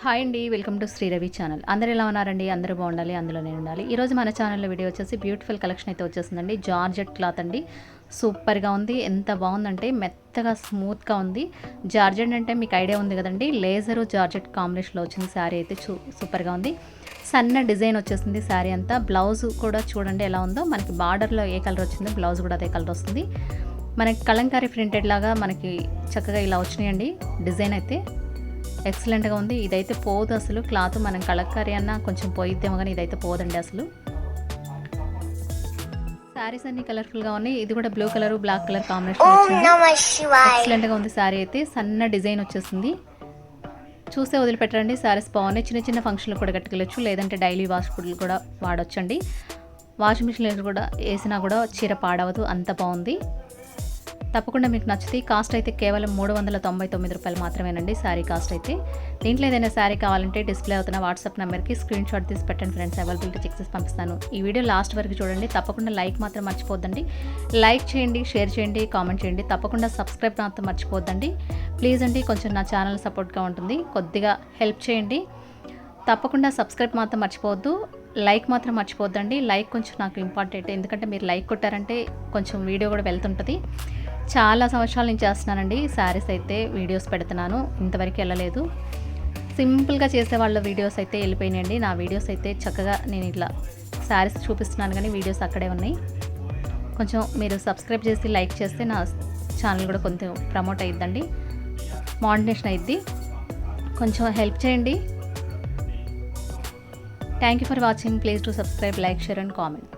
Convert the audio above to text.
Hi అండి welcome to శ్రీరవి channel. అందరు ఎలా ఉన్నారండి? అందరూ బాగుండాలి అందులో నేను ఉండాలి ఈరోజు మన ఛానల్లో వీడియో వచ్చేసి బ్యూటిఫుల్ కలెక్షన్ అయితే వచ్చేసిందండి జార్జెట్ క్లాత్ అండి. సూపర్గా ఉంది. ఎంత బాగుందంటే మెత్తగా స్మూత్గా ఉంది. జార్జెట్ అంటే మీకు ఐడియా ఉంది కదండి. లేజరు జార్జెట్ కాంబినేషన్లో వచ్చింది శారీ అయితే చూ సూపర్గా ఉంది. సన్న డిజైన్ వచ్చేసింది శారీ అంతా. బ్లౌజ్ కూడా చూడండి ఎలా ఉందో. మనకి బార్డర్లో ఏ కలర్ వచ్చిందో బ్లౌజ్ కూడా అదే కలర్ వస్తుంది. మనకి కలంకారీ ప్రింటెడ్ లాగా మనకి చక్కగా ఇలా వచ్చినాయండి డిజైన్ అయితే. ఎక్సలెంట్గా ఉంది. ఇదైతే పోదు అసలు. క్లాత్ మనం కలక్కరి అన్న కొంచెం పోయిద్దేమో కానీ ఇదైతే పోదండి అసలు. శారీస్ అన్ని కలర్ఫుల్గా ఉన్నాయి. ఇది కూడా blue colour black colour combination వచ్చింది. ఎక్సలెంట్గా ఉంది శారీ అయితే. సన్న డిజైన్ వచ్చేసింది. చూస్తే వదిలిపెట్టండి శారీస్ బాగున్నాయి. చిన్న చిన్న ఫంక్షన్లు కూడా కట్టుకెళ్ళచ్చు. లేదంటే డైలీ వాష్ కూడా వాడొచ్చండి. వాషింగ్ మిషన్ కూడా వేసినా కూడా చీర పాడవదు. అంత బాగుంది. తప్పకుండా మీకు నచ్చితే కాస్ట్ అయితే కేవలం మూడు వందల తొంభై తొమ్మిది రూపాయలు మాత్రమేనండి. శారీ కాస్ట్ అయితే దీంట్లో ఏదైనా శారీ కావాలంటే డిస్ప్లే అవుతున్న వాట్సాప్ నెంబర్కి స్క్రీన్ షాట్ తీసి పెట్టండి ఫ్రెండ్స్. అవైలబిలిటీ చెక్ చేసి పంపిస్తాను. ఈ వీడియో లాస్ట్ వరకు చూడండి. తప్పకుండా లైక్ మాత్రం మర్చిపోద్దండి. లైక్ చేయండి షేర్ చేయండి కామెంట్ చేయండి. తప్పకుండా సబ్స్క్రైబ్ మాత్రం మర్చిపోద్దండి. ప్లీజ్ అండి కొంచెం నా ఛానల్ సపోర్ట్గా ఉంటుంది. కొద్దిగా హెల్ప్ చేయండి. తప్పకుండా సబ్స్క్రైబ్ మాత్రం మర్చిపోవద్దు. లైక్ మాత్రం మర్చిపోద్దండి. లైక్ కొంచెం నాకు ఇంపార్టెంట్. ఎందుకంటే మీరు లైక్ కొట్టారంటే కొంచెం వీడియో కూడా వెళ్తుంటుంది. చాలా సంవత్సరాల నుంచి చేస్తున్నానండి. శారీస్ అయితే వీడియోస్ పెడుతున్నాను. ఇంతవరకు వెళ్ళలేదు. సింపుల్గా చేసే వాళ్ళ వీడియోస్ అయితే వెళ్ళిపోయినాయండి. నా వీడియోస్ అయితే చక్కగా నేను ఇట్లా శారీస్ చూపిస్తున్నాను కానీ వీడియోస్ అక్కడే ఉన్నాయి. కొంచెం మీరు సబ్స్క్రైబ్ చేసి లైక్ చేస్తే నా ఛానల్ కూడా కొంచెం ప్రమోట్ అయిద్దండి. మాండినేషన్ అయిద్ది. కొంచెం హెల్ప్ చేయండి. Thank you for watching please to subscribe like share and comment